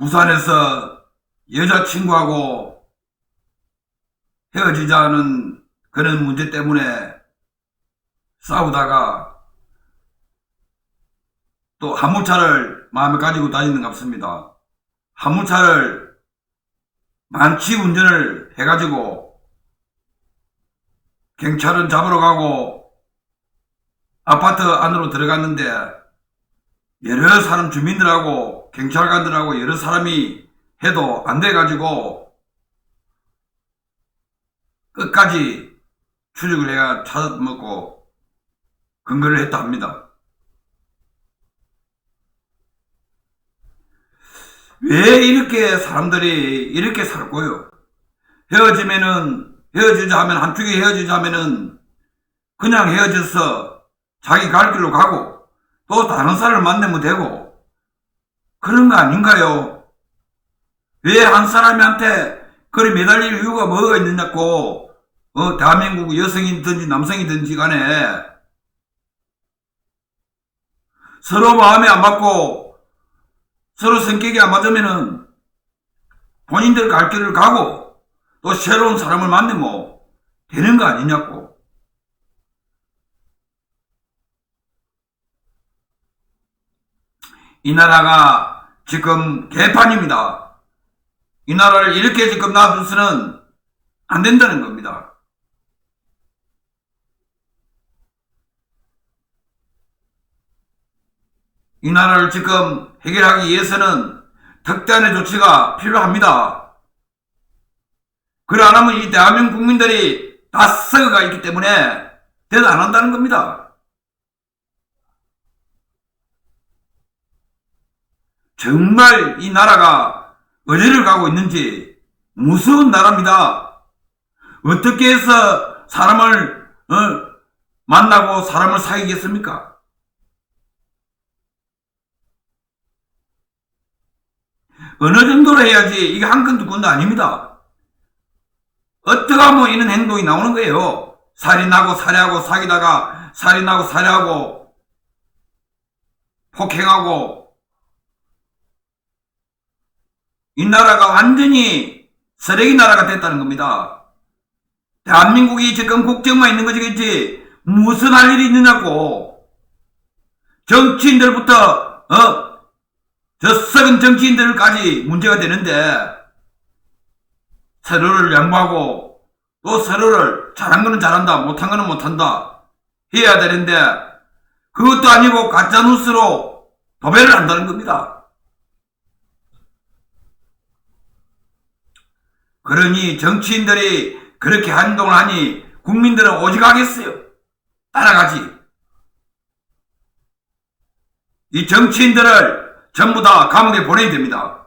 부산에서 여자친구하고 헤어지자는 그런 문제 때문에 싸우다가 또 화물차를 마음에 가지고 다니는 것 같습니다. 화물차를 만취 운전을 해가지고 경찰은 잡으러 가고 아파트 안으로 들어갔는데 여러 사람 주민들하고 경찰관들하고 여러 사람이 해도 안 돼가지고 끝까지 추적을 해야 찾아먹고 근거를 했다 합니다. 왜 이렇게 사람들이 이렇게 살고요? 헤어지면은 헤어지자 하면 한쪽이 헤어지자 하면은 그냥 헤어져서 자기 갈 길로 가고 또 다른 사람을 만나면 되고 그런 거 아닌가요? 왜 한 사람한테 그리 매달릴 이유가 뭐가 있느냐고 어, 대한민국 여성이든지 남성이든지 간에 서로 마음에 안 맞고 서로 성격이 안 맞으면은 본인들 갈 길을 가고 또 새로운 사람을 만나면 되는 거 아니냐고. 이 나라가 지금 개판입니다. 이 나라를 이렇게 지금 놔두서는 안 된다는 겁니다. 이 나라를 지금 해결하기 위해서는 특단의 조치가 필요합니다. 그래 안 하면 이 대한민국 국민들이 다 썩어가 있기 때문에 대답 안 한다는 겁니다. 정말 이 나라가 어디를 가고 있는지 무서운 나라입니다. 어떻게 해서 사람을 어, 만나고 사람을 사귀겠습니까? 어느 정도로 해야지 이게 한 건도 아닙니다. 어떻게 하면 이런 행동이 나오는 거예요. 살인하고 살해하고 사귀다가 살인하고 살해하고 폭행하고 이 나라가 완전히 쓰레기 나라가 됐다는 겁니다. 대한민국이 지금 국정만 있는 거지겠지 무슨 할 일이 있느냐고 정치인들부터 어? 저 썩은 정치인들까지 문제가 되는데 서로를 양보하고 또 서로를 잘한 거는 잘한다 못한 거는 못한다 해야 되는데 그것도 아니고 가짜뉴스로 도배를 한다는 겁니다. 그러니 정치인들이 그렇게 행동을 하니 국민들은 오직 하겠어요. 따라가지. 이 정치인들을 전부 다 감옥에 보내야 됩니다.